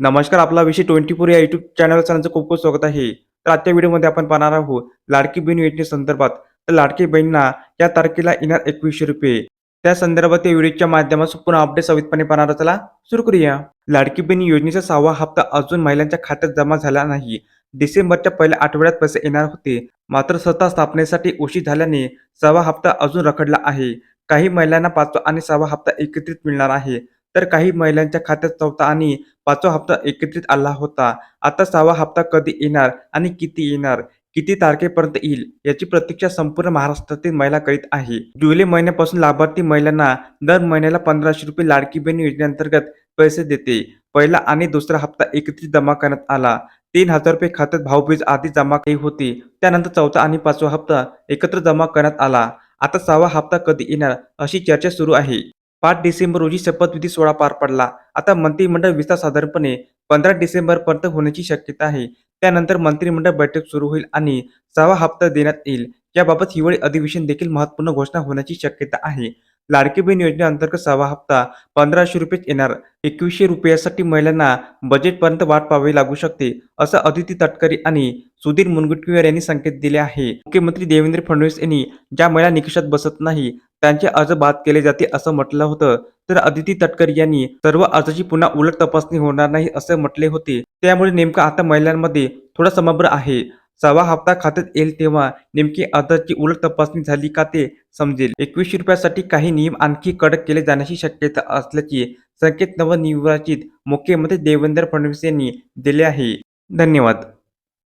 नमस्कार आपला विषय ट्वेंटी फोर या युट्यूब चॅनल सरांचं खूप खूप स्वागत आहे. तर आजच्या व्हिडिओमध्ये आपण पाहणार आहोत लाडकी बहीण योजनेसंदर्भात तर लाडकी बहिणींना या तारखेला येणार एकवीसशे रुपये. त्या संदर्भात या व्हिडिओच्या माध्यमातून पुन्हा अपडेट सवितपणे पाहणार चला सुरू करूया. लाडकी बहीण योजनेचा सहावा हप्ता अजून महिलांच्या खात्यात जमा झाला नाही. डिसेंबरच्या पहिल्या आठवड्यात पैसे येणार होते. मात्र सत्ता स्थापनेसाठी उशीर झाल्याने सहावा हप्ता अजून रखडला आहे. काही महिलांना पाचवा आणि सहावा हप्ता एकत्रित मिळणार आहे. तर काही महिलांच्या खात्यात चौथा आणि पाचवा हप्ता एकत्रित आला होता. आता सहावा हप्ता कधी येणार आणि किती येणार? किती तारखेपर्यंत येईल? याची प्रतीक्षा संपूर्ण महाराष्ट्रातील महिला करीत आहे. जुलै महिन्यापासून लाभार्थी महिलांना दर महिन्याला पंधराशे रुपये लाडकी बहीण योजनेअंतर्गत पैसे देते. पहिला आणि दुसरा हप्ता एकत्रित जमा करण्यात आला. तीन हजार रुपये खात्यात भाऊबीज आधी जमा केली होती. त्यानंतर चौथा आणि पाचवा हप्ता एकत्र जमा करण्यात आला. आता सहावा हप्ता कधी येणार अशी चर्चा सुरू आहे. पाच डिसेंबर रोजी शपथविधी सोहळा पार पडला. आता मंत्रिमंडळ विस्तार साधारणपणे पंधरा डिसेंबर पर्यंत होण्याची शक्यता आहे. त्यानंतर मंत्रिमंडळ बैठक सुरू होईल आणि सहावा हप्ता देण्यात येईल. याबाबत हिवाळी अधिवेशन देखील महत्त्वपूर्ण घोषणा होण्याची शक्यता आहे. लाडकी बहीण योजनेअंतर्गत सहावा हप्ता पंधराशे रुपयेच येणार. एकवीसशे रुपयासाठी महिलांना बजेटपर्यंत वाट पाहावी लागू शकते असं अदिती तटकरी आणि सुधीर मुनगुटकीवार यांनी संकेत दिले आहे. मुख्यमंत्री देवेंद्र फडणवीस यांनी ज्या महिला निकषात बसत नाही त्यांचे अर्ज बाद केले जाते असं म्हटलं होतं. तर अदिती तटकर यांनी सर्व अर्जाची पुन्हा उलट तपासणी होणार नाही असे म्हटले होते. त्यामुळे नेमकं आता महिलांमध्ये थोडा समग्र आहे. सहावा हप्ता खात्यात येईल तेव्हा नेमकी अर्जाची उलट तपासणी झाली का ते समजेल. एकवीसशे रुपयासाठी काही नियम आणखी कडक केले जाण्याची शक्यता असल्याची संकेत नवनिर्वाचित मुख्यमंत्री देवेंद्र फडणवीस यांनी दिले आहे. धन्यवाद.